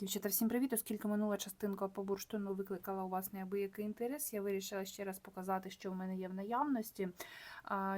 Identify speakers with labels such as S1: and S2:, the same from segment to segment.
S1: Дівчата, всім привіт! Оскільки минула частинка по бурштину викликала у вас неабиякий інтерес, я вирішила ще раз показати, що в мене є в наявності.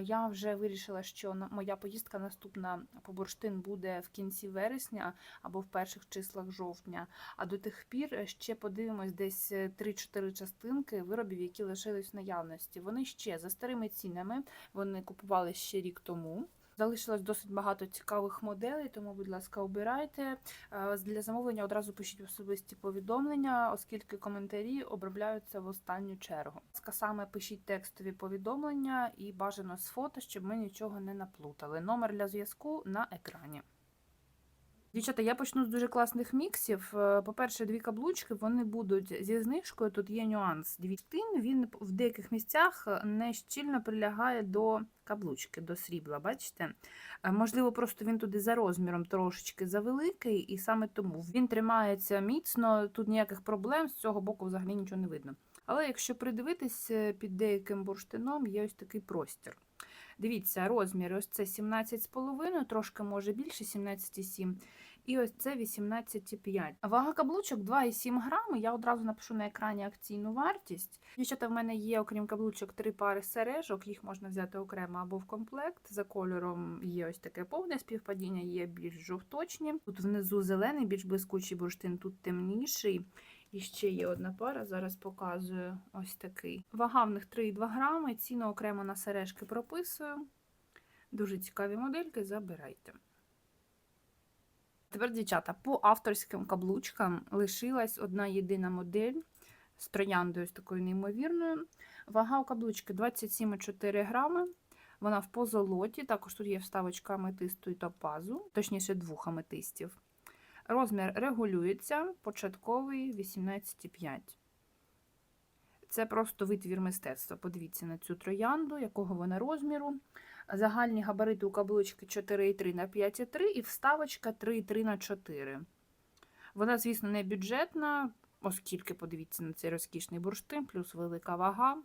S1: Я вже вирішила, що моя поїздка наступна по бурштин буде в кінці вересня або в перших числах жовтня. А до тих пір ще подивимось десь е, 3-4 частинки виробів, які лишились в наявності. Вони ще за старими цінами, вони купували ще рік тому. Залишилось досить багато цікавих моделей, тому, будь ласка, обирайте. Е, Для замовлення одразу пишіть особисті повідомлення, оскільки коментарі обробляються в останню чергу. Саме пишіть текстові повідомлення і бажано з фото, щоб ми нічого не наплутали. Номер для зв'язку на екрані. Дівчата, я почну з дуже класних міксів. Е, По-перше, дві каблучки вони будуть зі знижкою. Тут є нюанс. Двітин він в деяких місцях не щільно прилягає до каблучки, до срібла. Бачите? Е, Можливо, просто він туди за розміром трошечки завеликий, і саме тому він тримається міцно. Тут ніяких проблем з цього боку взагалі нічого не видно. Але якщо придивитись е, під деяким бурштином, є ось такий простір. Дивіться, розміри ось це 17,5, трошки може більше 17,7. І ось це 18,5. Вага каблучок 2,7 грами. Я одразу напишу на екрані акційну вартість. Дівчата, в мене є, окрім каблучок, три пари сережок. Їх можна взяти окремо або в комплект. За кольором є ось таке повне співпадіння, є більш жовточні. Тут внизу зелений, більш блискучий бурштин, тут темніший. І ще є одна пара, зараз показую ось такий. Вага в них 3,2 грами, ціну окремо на сережки прописую. Дуже цікаві модельки, забирайте. Тепер, дівчата, по авторським каблучкам лишилась одна єдина модель з трояндою з такою неймовірною. Вага у каблучки 27,4 грами. Вона в позолоті, також тут є вставочка аметисту і топазу, точніше двох аметистів. Розмір регулюється, початковий 18,5. Це просто витвір мистецтва. Подивіться на цю троянду, якого вона розміру. Загальні габарити у каблучки 4,3 на 5,3 і вставочка 3,3 на 4. Вона, звісно, не бюджетна, оскільки, подивіться на цей розкішний бурштин, плюс велика вага.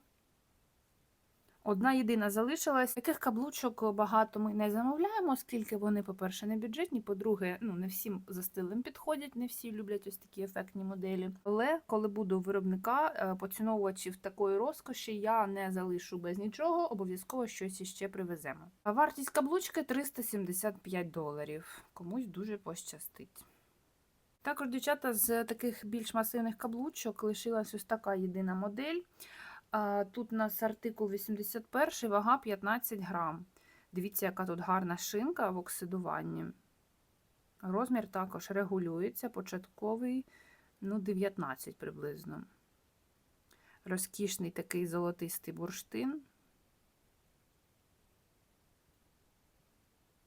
S1: Одна єдина залишилась. Таких каблучок багато ми не замовляємо, оскільки вони, по-перше, не бюджетні, по-друге, ну не всім за стилем підходять, не всі люблять ось такі ефектні моделі. Але коли буду виробника е, поціновувачів такої розкоші, я не залишу без нічого, обов'язково щось іще привеземо. А Вартість каблучки 375 доларів. Комусь дуже пощастить. Також, дівчата, з таких більш масивних каблучок лишилась ось така єдина модель. Тут у нас артикул 81, вага 15 грам. Дивіться, яка тут гарна шинка в оксидуванні. Розмір також регулюється, початковий ну, 19 приблизно. Розкішний такий золотистий бурштин.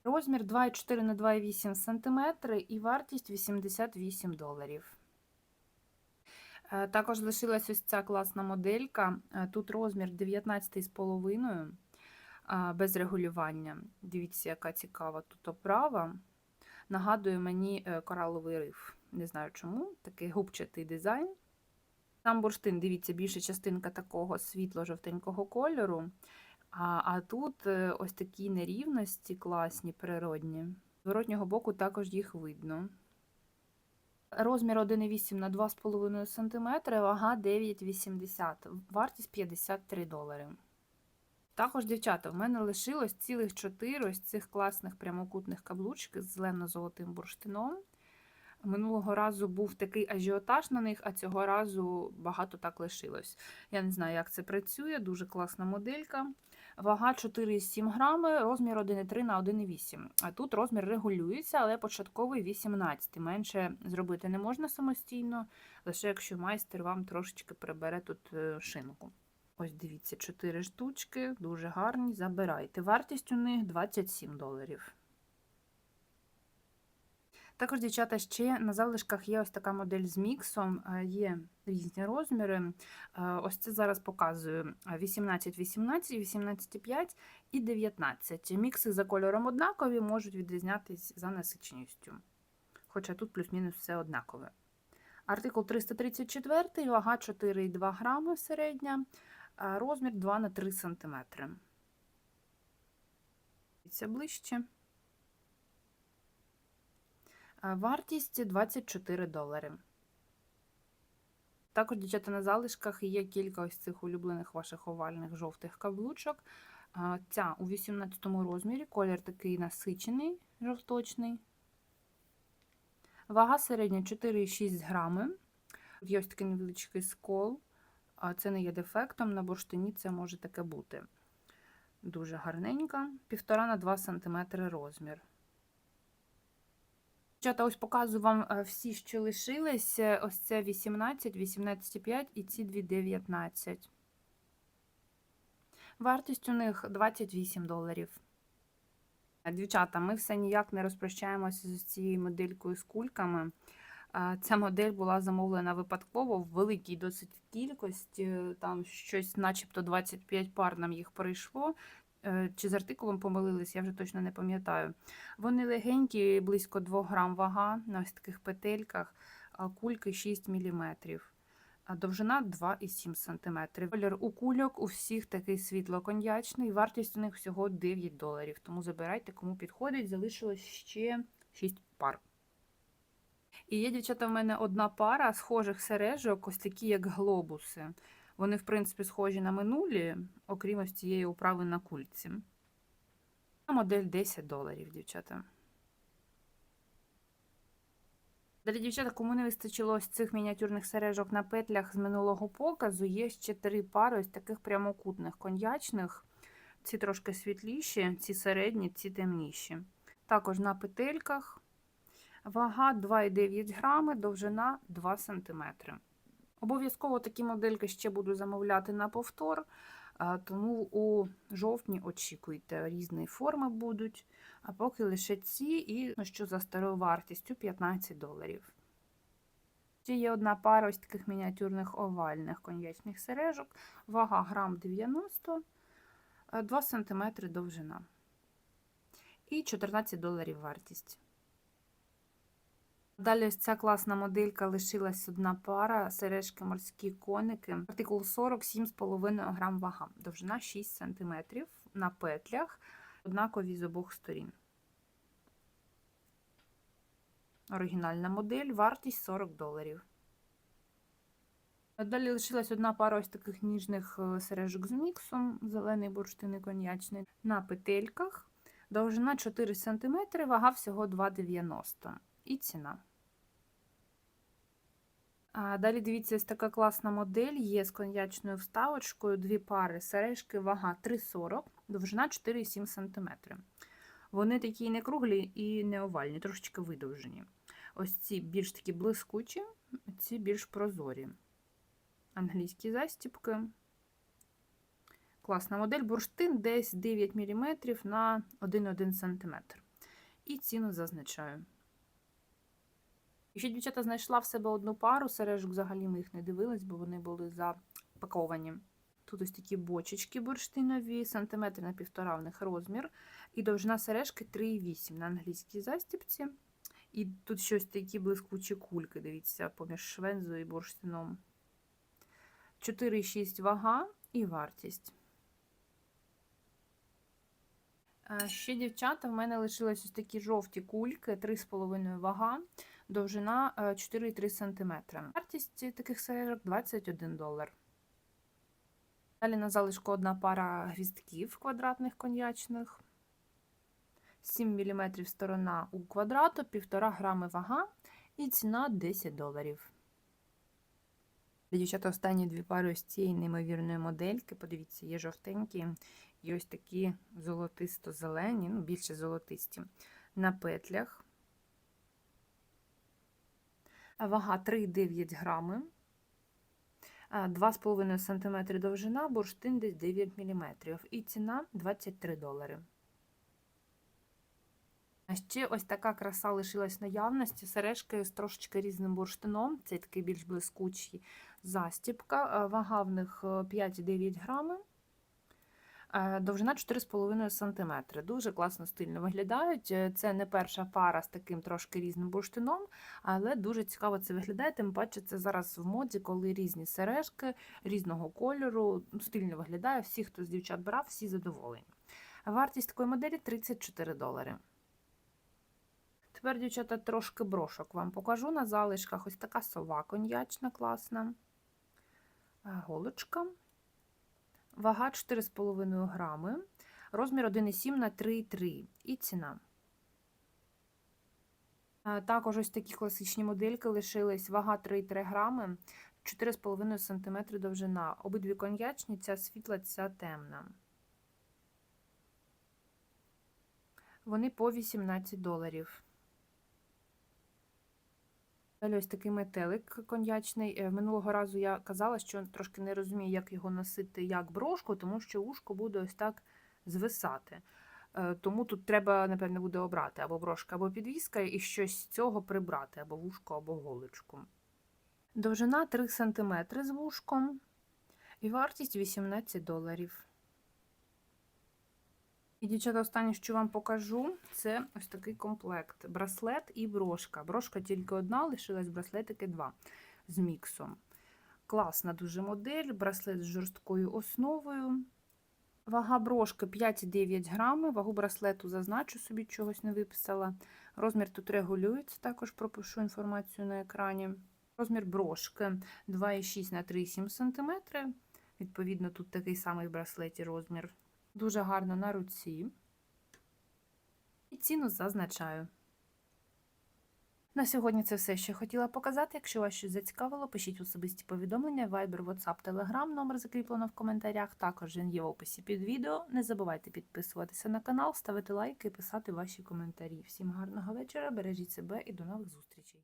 S1: Розмір 2,4 на 2,8 см і вартість 88 доларів. Е, Також лишилась ось ця класна моделька. Е, Тут розмір 19,5 е, без регулювання. Дивіться, яка цікава тут оправа. Нагадує мені е, кораловий риф. Не знаю чому, такий губчатий дизайн. Сам бурштин, дивіться, більша частинка такого світло-жовтенького кольору. А, а тут ось такі нерівності класні, природні. З воротнього боку також їх видно. Розмір 1,8 на 2,5 см, вага 9,80, вартість 53 долари. Також, дівчата, в мене лишилось цілих 4 ось цих класних прямокутних каблучки з зелено-золотим бурштином. Минулого разу був такий ажіотаж на них, а цього разу багато так лишилось. Я не знаю, як це працює, дуже класна моделька. Вага 4,7 грами, розмір 1,3 на 1,8. А тут розмір регулюється, але початковий 18. Менше зробити не можна самостійно, лише якщо майстер вам трошечки прибере тут е, шинку. Ось дивіться, 4 штучки, дуже гарні. Забирайте. Вартість у них 27 доларів. Також, дівчата, ще на залишках є ось така модель з міксом, е, є різні розміри. Е, Ось це зараз показую 18, 18, 18,5 і 19. Мікси за кольором однакові, можуть відрізнятись за насиченістю. Хоча тут плюс-мінус все однакове. Артикул 334, вага 4,2 грами середня, розмір 2 на 3 см. Це ближче. А Вартість 24 долари. Також, дівчата, на залишках є кілька ось цих улюблених ваших овальних жовтих каблучок. Ця у 18 розмірі, колір такий насичений, жовточний. Вага середня 4,6 грами. Є ось такий невеличкий скол. Це не є дефектом, на бурштині це може таке бути. Дуже гарненька, 1,5 на 2 см розмір. Дівчата, ось показую вам е, всі, що лишились. Е, Ось це 18, 18,5 і ці дві 19. Вартість у них 28 доларів. Е, Дівчата, ми все ніяк не розпрощаємося з цією моделькою з кульками. Ця модель була замовлена випадково в великій досить кількості. Там щось, начебто, 25 пар нам їх прийшло. Е, Чи з артикулом помилились, я вже точно не пам'ятаю. Вони легенькі, близько 2 грам вага на ось таких петельках, а кульки 6 мм. А довжина 2,7 см. Колір у кульок у всіх такий світло-коньячний. Вартість у них всього 9 доларів. Тому забирайте, кому підходить. Залишилось ще 6 пар. І є, дівчата, в мене одна пара схожих сережок, ось такі, як глобуси. Вони, в принципі, схожі на минулі, окрім ось цієї управи на кульці. Модель 10 доларів, дівчата. Далі, дівчата, кому не вистачило ось цих мініатюрних сережок на петлях з минулого показу, є ще три пари ось таких прямокутних коньячних. Ці трошки світліші, ці середні, ці темніші. Також на петельках. Вага 2,9 грами, довжина 2 см. Обов'язково такі модельки ще буду замовляти на повтор, тому у жовтні очікуйте, різні форми будуть, а поки лише ці, і ну, що за старою вартістю 15 доларів. Ще є одна пара ось таких мініатюрних овальних коньячних сережок, вага грам 90, 2 см довжина. І 14 доларів вартість. Далі ось ця класна моделька лишилась одна пара, сережки морські коники. Артикул 40, 7,5 грам вага. Довжина 6 см на петлях, однакові з обох сторін. Оригінальна модель, вартість 40 доларів. Далі лишилась одна пара ось таких ніжних е, сережок з міксом, зелений бурштин і коньячний. На петельках. Довжина 4 см, вага всього 2,90 і ціна. А Далі дивіться, ось така класна модель є з коньячною вставочкою, дві пари сережки, вага 3,40, довжина 4,7 см. Вони такі не круглі і не овальні, трошечки видовжені. Ось ці більш такі блискучі, ці більш прозорі. Англійські застіпки. Класна модель, бурштин десь 9 мм на 1,1 см. І ціну зазначаю. І ще дівчата знайшла в себе одну пару сережок, взагалі ми їх не дивились, бо вони були запаковані. Тут ось такі бочечки бурштинові, сантиметр на півтора в них розмір. І довжина сережки 3,8 на англійській застіпці. І тут щось такі блискучі кульки, дивіться, поміж швензою і бурштином. 4,6 вага і вартість. Ще, дівчата, в мене лишились ось такі жовті кульки, 3,5 вага довжина 4,3 см. Вартість таких сережок 21 долар. Далі на залишку одна пара гвіздків квадратних коньячних. 7 мм сторона у квадрату, 1,5 грами вага і ціна 10 доларів. Дівчата, останні дві пари ось цієї неймовірної модельки. Подивіться, є жовтенькі і ось такі золотисто-зелені, ну, більше золотисті. На петлях вага 3,9 грами, 2,5 см довжина, бурштин десь 9 мм. І ціна 23 долари. А ще ось така краса лишилась наявності. Сережки з трошечки різним бурштином, це такий більш блискучий застіпка. Вага в них 5,9 грами. Е, довжина 4,5 см. Дуже класно стильно виглядають. Е, це не перша пара з таким трошки різним бурштином, але дуже цікаво це виглядає. Тим паче це зараз в моді, коли різні сережки різного кольору, стильно виглядає. Всі, хто з дівчат брав, всі задоволені. Вартість такої моделі 34 долари. Тепер, дівчата, трошки брошок вам покажу на залишках. Ось така сова коньячна, класна. Е, Голочка. Вага 4,5 грами. Розмір 1,7 на 3,3 і ціна. Також ось такі класичні модельки лишились. Вага 3,3 грами, 4,5 см довжина. Обидві коньячні, ця світла, ця темна. Вони по 18 доларів. Ось такий метелик коньячний. Е, Минулого разу я казала, що трошки не розумію, як його носити як брошку, тому що ушко буде ось так звисати. Е, Тому тут треба, напевне, буде обрати або брошка, або підвіска, і щось з цього прибрати, або вушко, або голочку. Довжина 3 см з вушком і вартість 18 доларів. І, дівчата, останнє, що вам покажу, це ось такий комплект: браслет і брошка. Брошка тільки одна, лишилась браслетики два з міксом. Класна дуже модель, браслет з жорсткою основою. Вага брошки 5,9 грами, вагу браслету зазначу, собі чогось не виписала. Розмір тут регулюється, також пропишу інформацію на екрані. Розмір брошки 2,6 на 3,7 см. Відповідно, тут такий самий в браслеті розмір. Дуже гарно на руці. І ціну зазначаю. На сьогодні це все, що я хотіла показати. Якщо вас щось зацікавило, пишіть особисті повідомлення, Viber, WhatsApp, Telegram, номер закріплено в коментарях. Також він є в описі під відео. Не забувайте підписуватися на канал, ставити лайки і писати ваші коментарі. Всім гарного вечора, бережіть себе і до нових зустрічей!